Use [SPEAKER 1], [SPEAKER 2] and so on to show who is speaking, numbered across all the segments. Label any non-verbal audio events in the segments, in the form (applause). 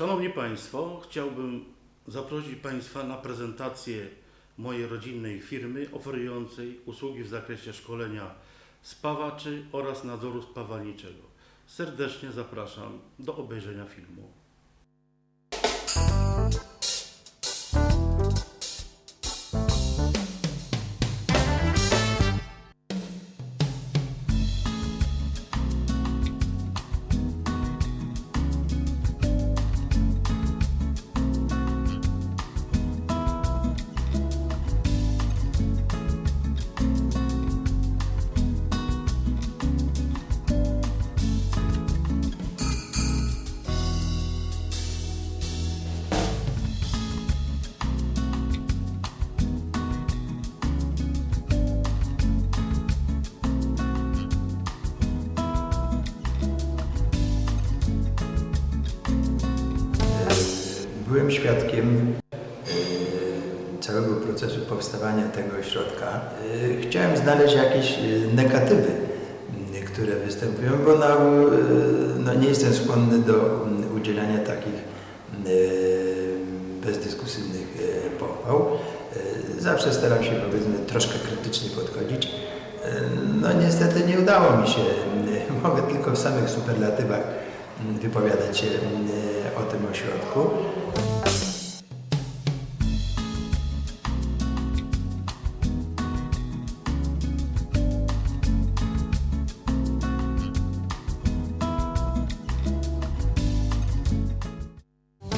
[SPEAKER 1] Szanowni Państwo, chciałbym zaprosić Państwa na prezentację mojej rodzinnej firmy oferującej usługi w zakresie szkolenia spawaczy oraz nadzoru spawalniczego. Serdecznie zapraszam do obejrzenia filmu.
[SPEAKER 2] Świadkiem e, całego procesu powstawania tego ośrodka. E, Chciałem znaleźć jakieś e, negatywy, które występują, bo e, no nie jestem skłonny do udzielania takich bezdyskusyjnych pochwał. Zawsze staram się powiedzmy troszkę krytycznie podchodzić. No niestety nie udało mi się. (laughs) Mogę tylko w samych superlatywach wypowiadać się o tym ośrodku.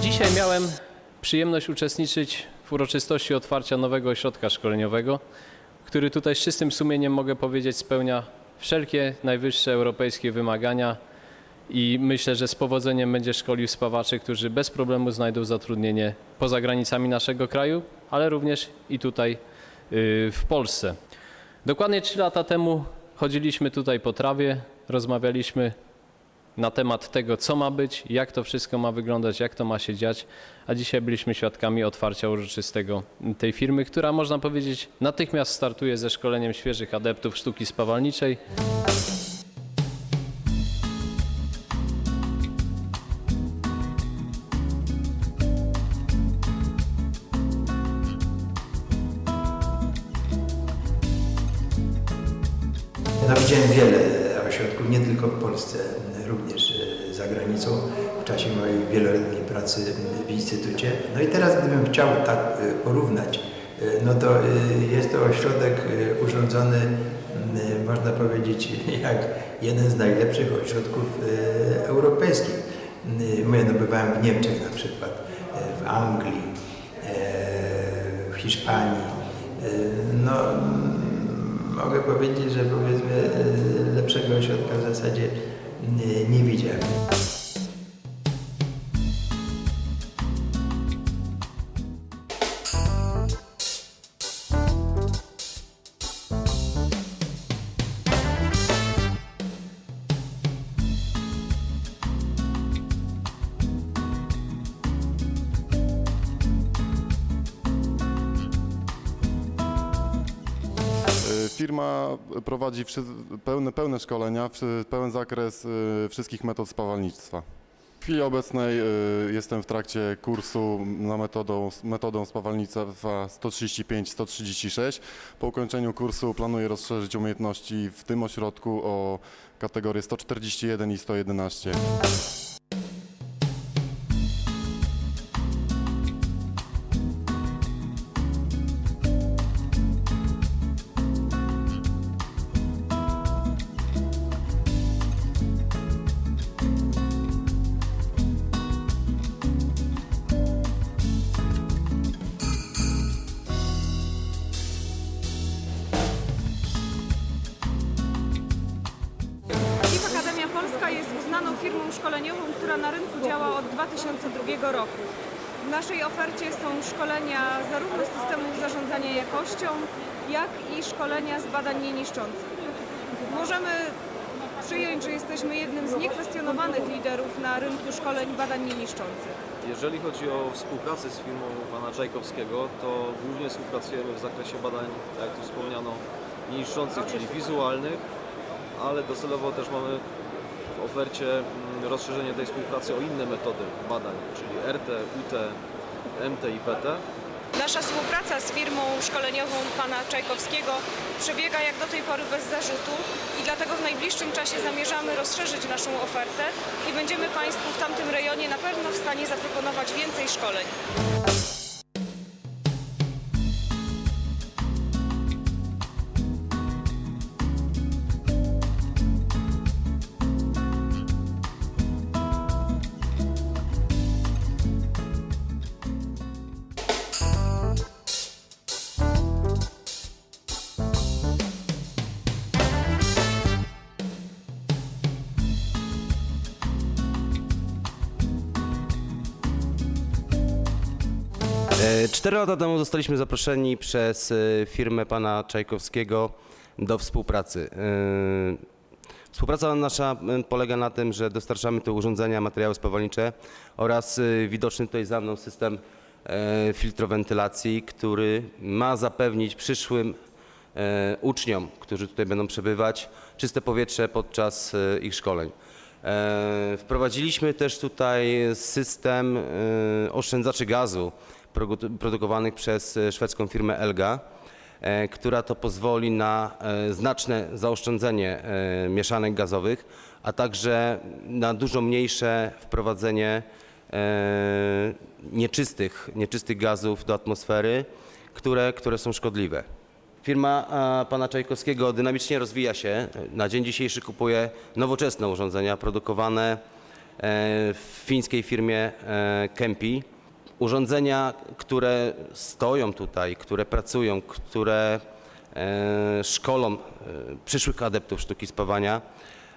[SPEAKER 3] Dzisiaj miałem przyjemność uczestniczyć w uroczystości otwarcia nowego ośrodka szkoleniowego, który tutaj z czystym sumieniem mogę powiedzieć spełnia wszelkie najwyższe europejskie wymagania i myślę, że z powodzeniem będzie szkolił spawaczy, którzy bez problemu znajdą zatrudnienie poza granicami naszego kraju, ale również i tutaj yy, w Polsce. Dokładnie 3 lata temu chodziliśmy tutaj po trawie, rozmawialiśmy na temat tego, co ma być, jak to wszystko ma wyglądać, jak to ma się dziać, a dzisiaj byliśmy świadkami otwarcia uroczystego tej firmy, która można powiedzieć natychmiast startuje ze szkoleniem świeżych adeptów sztuki spawalniczej.
[SPEAKER 2] W czasie mojej wieloletniej pracy w Instytucie. No i teraz gdybym chciał tak e, porównać, e, no to e, jest to ośrodek urządzony, można powiedzieć, (laughs) jak jeden z najlepszych ośrodków europejskich. Mówię, no bywałem w Niemczech na przykład, w Anglii, w Hiszpanii. No, mogę powiedzieć, że powiedzmy lepszego ośrodka w zasadzie nie, nie widziałem.
[SPEAKER 4] Prowadzi pełne, pełne szkolenia, pełen zakres y, wszystkich metod spawalnictwa. W chwili obecnej y, jestem w trakcie kursu na metodą, metodą spawalnictwa 135-136. Po ukończeniu kursu planuję rozszerzyć umiejętności w tym ośrodku o kategorie 141 i 111.
[SPEAKER 5] 2002 roku. W naszej ofercie są szkolenia zarówno z systemów zarządzania jakością, jak i szkolenia z badań nieniszczących. Możemy przyjąć, że jesteśmy jednym z niekwestionowanych liderów na rynku szkoleń badań nieniszczących.
[SPEAKER 6] Jeżeli chodzi o współpracę z firmą pana Czajkowskiego, to głównie współpracujemy w zakresie badań, jak tu wspomniano, niszczących, czyli wizualnych, ale docelowo też mamy ofercie mm, rozszerzenie tej współpracy o inne metody badań, czyli RT, UT, MT i PT.
[SPEAKER 5] Nasza współpraca z firmą szkoleniową pana Czajkowskiego przebiega jak do tej pory bez zarzutu i dlatego w najbliższym czasie zamierzamy rozszerzyć naszą ofertę i będziemy Państwu w tamtym rejonie na pewno w stanie zaproponować więcej szkoleń.
[SPEAKER 7] Cztery lata temu zostaliśmy zaproszeni przez e, firmę pana Czajkowskiego do współpracy. E, Współpraca nasza polega na tym, że dostarczamy tu urządzenia, materiały spawalnicze oraz e, widoczny tutaj za mną system filtrowentylacji, który ma zapewnić przyszłym uczniom, którzy tutaj będą przebywać, czyste powietrze podczas ich szkoleń. Wprowadziliśmy też tutaj system oszczędzaczy gazu produkowanych przez e, szwedzką firmę Elga, e, która to pozwoli na e, znaczne zaoszczędzenie mieszanek gazowych, a także na dużo mniejsze wprowadzenie nieczystych, nieczystych gazów do atmosfery, które, które są szkodliwe. Firma pana Czajkowskiego dynamicznie rozwija się. Na dzień dzisiejszy kupuje nowoczesne urządzenia produkowane w fińskiej firmie Kempi. Urządzenia, które stoją tutaj, które pracują, które e, szkolą e, przyszłych adeptów sztuki spawania,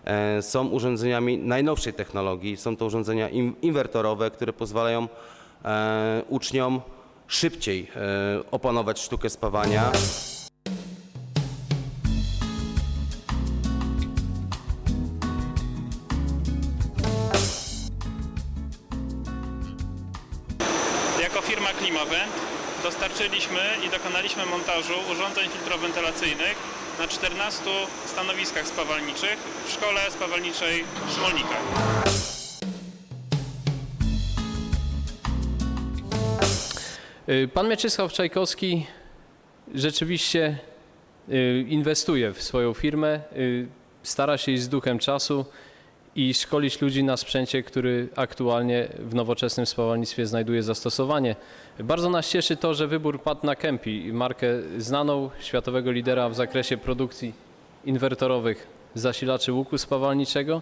[SPEAKER 7] e, są urządzeniami najnowszej technologii. Są to urządzenia inwertorowe, które pozwalają uczniom szybciej opanować sztukę spawania.
[SPEAKER 8] Dostarczyliśmy i dokonaliśmy montażu urządzeń filtrowentylacyjnych na 14 stanowiskach spawalniczych w szkole spawalniczej w.
[SPEAKER 3] Y, Pan Mieczysław Czajkowski rzeczywiście y, inwestuje w swoją firmę, y, stara się iść z duchem czasu i szkolić ludzi na sprzęcie, który aktualnie w nowoczesnym spawalnictwie znajduje zastosowanie. Bardzo nas cieszy to, że wybór padł na Kempi, markę znaną, światowego lidera w zakresie produkcji inwertorowych zasilaczy łuku spawalniczego.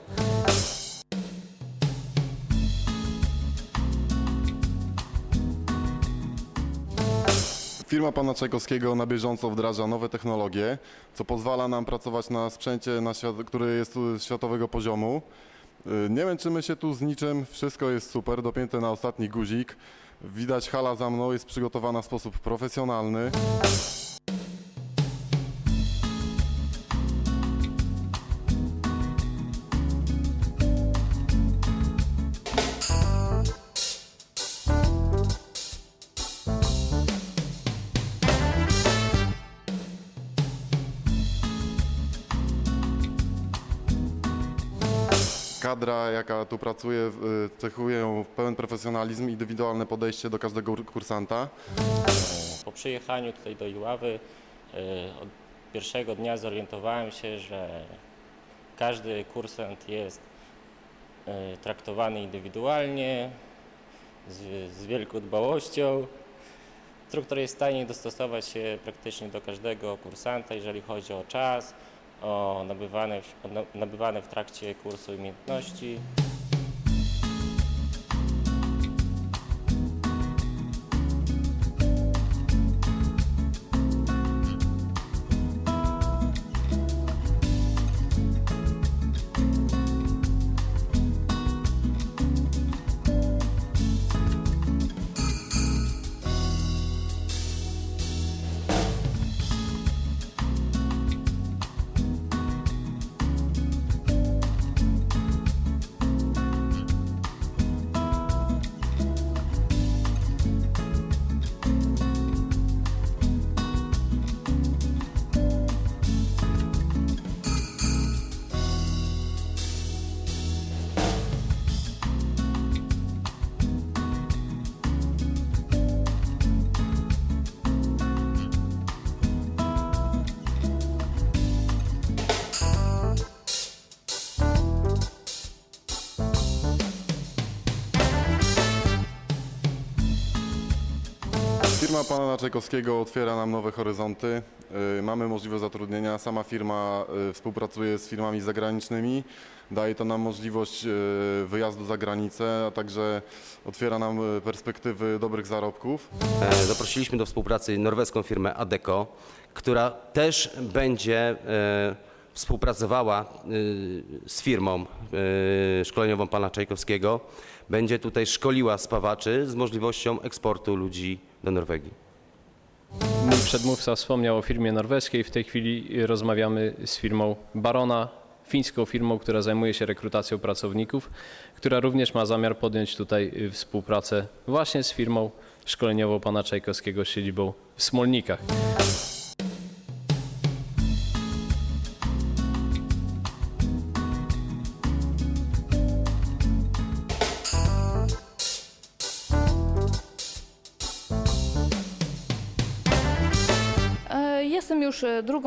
[SPEAKER 4] Firma pana Czajkowskiego na bieżąco wdraża nowe technologie, co pozwala nam pracować na sprzęcie, na świat, który jest światowego poziomu. Y, Nie męczymy się tu z niczym, wszystko jest super, dopięte na ostatni guzik. Widać hala za mną jest przygotowana w sposób profesjonalny. Jaka tu pracuje, y, cechuje ją pełen profesjonalizm, indywidualne podejście do każdego kursanta.
[SPEAKER 9] Po przyjechaniu tutaj do Iławy e, od pierwszego dnia zorientowałem się, że każdy kursant jest e, traktowany indywidualnie, z, z wielką dbałością. Instruktor jest w stanie dostosować się praktycznie do każdego kursanta, jeżeli chodzi o czas, o w trakcie kursu umiejętności.
[SPEAKER 4] Firma pana Czajkowskiego otwiera nam nowe horyzonty. Y, Mamy możliwość zatrudnienia. Sama firma y, współpracuje z firmami zagranicznymi. Daje to nam możliwość y, wyjazdu za granicę, a także otwiera nam perspektywy dobrych zarobków.
[SPEAKER 7] E, Zaprosiliśmy do współpracy norweską firmę Adecco, która też będzie e, współpracowała e, z firmą e, szkoleniową pana Czajkowskiego. Będzie tutaj szkoliła spawaczy z możliwością eksportu ludzi do Norwegii.
[SPEAKER 3] Mój przedmówca wspomniał o firmie norweskiej. W tej chwili rozmawiamy z firmą Barona, fińską firmą, która zajmuje się rekrutacją pracowników, która również ma zamiar podjąć tutaj y, współpracę właśnie z firmą szkoleniową pana Czajkowskiego z siedzibą w Smolnikach.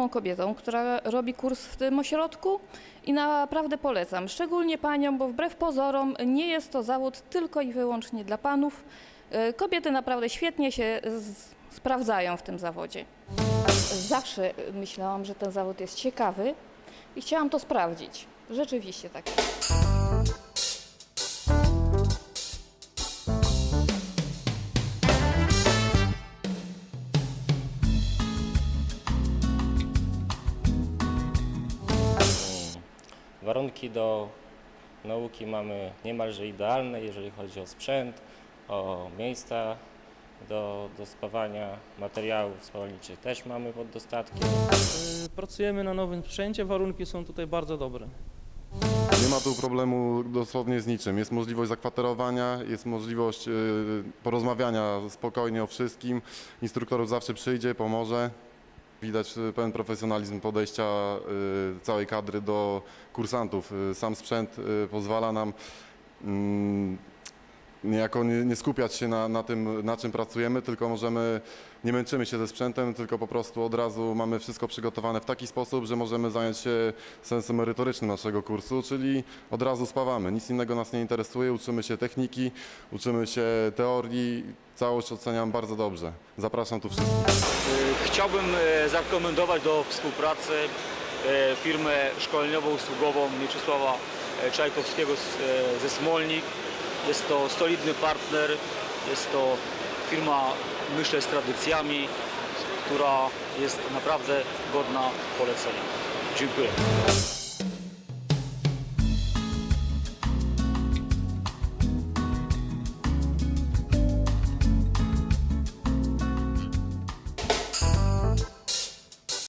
[SPEAKER 10] Kobietą, która robi kurs w tym ośrodku i naprawdę polecam. Szczególnie paniom, bo wbrew pozorom nie jest to zawód tylko i wyłącznie dla panów. E, Kobiety naprawdę świetnie się sprawdzają w tym zawodzie. Zawsze myślałam, że ten zawód jest ciekawy i chciałam to sprawdzić. Rzeczywiście tak. jest.
[SPEAKER 9] Warunki do nauki mamy niemalże idealne, jeżeli chodzi o sprzęt, o miejsca do, do spawania, materiałów spawalniczych też mamy pod dostatkiem.
[SPEAKER 11] Y, Pracujemy na nowym sprzęcie, warunki są tutaj bardzo dobre.
[SPEAKER 4] Nie ma tu problemu dosłownie z niczym. Jest możliwość zakwaterowania, jest możliwość y, porozmawiania spokojnie o wszystkim. Instruktorów zawsze przyjdzie, pomoże. Widać y, pełen profesjonalizm podejścia y, całej kadry do kursantów. Y, Sam sprzęt pozwala nam mm, niejako nie, nie skupiać się na, na tym, na czym pracujemy, tylko możemy, nie męczymy się ze sprzętem, tylko po prostu od razu mamy wszystko przygotowane w taki sposób, że możemy zająć się sensem merytorycznym naszego kursu, czyli od razu spawamy. Nic innego nas nie interesuje, uczymy się techniki, uczymy się teorii, całość oceniam bardzo dobrze. Zapraszam tu wszystkich.
[SPEAKER 12] Chciałbym e, zarekomendować do współpracy e, firmę szkoleniową-usługową Mieczysława e, Czajkowskiego ze Smolnik. Jest to solidny partner, jest to firma, myślę, z tradycjami, która jest naprawdę godna polecenia. Dziękuję.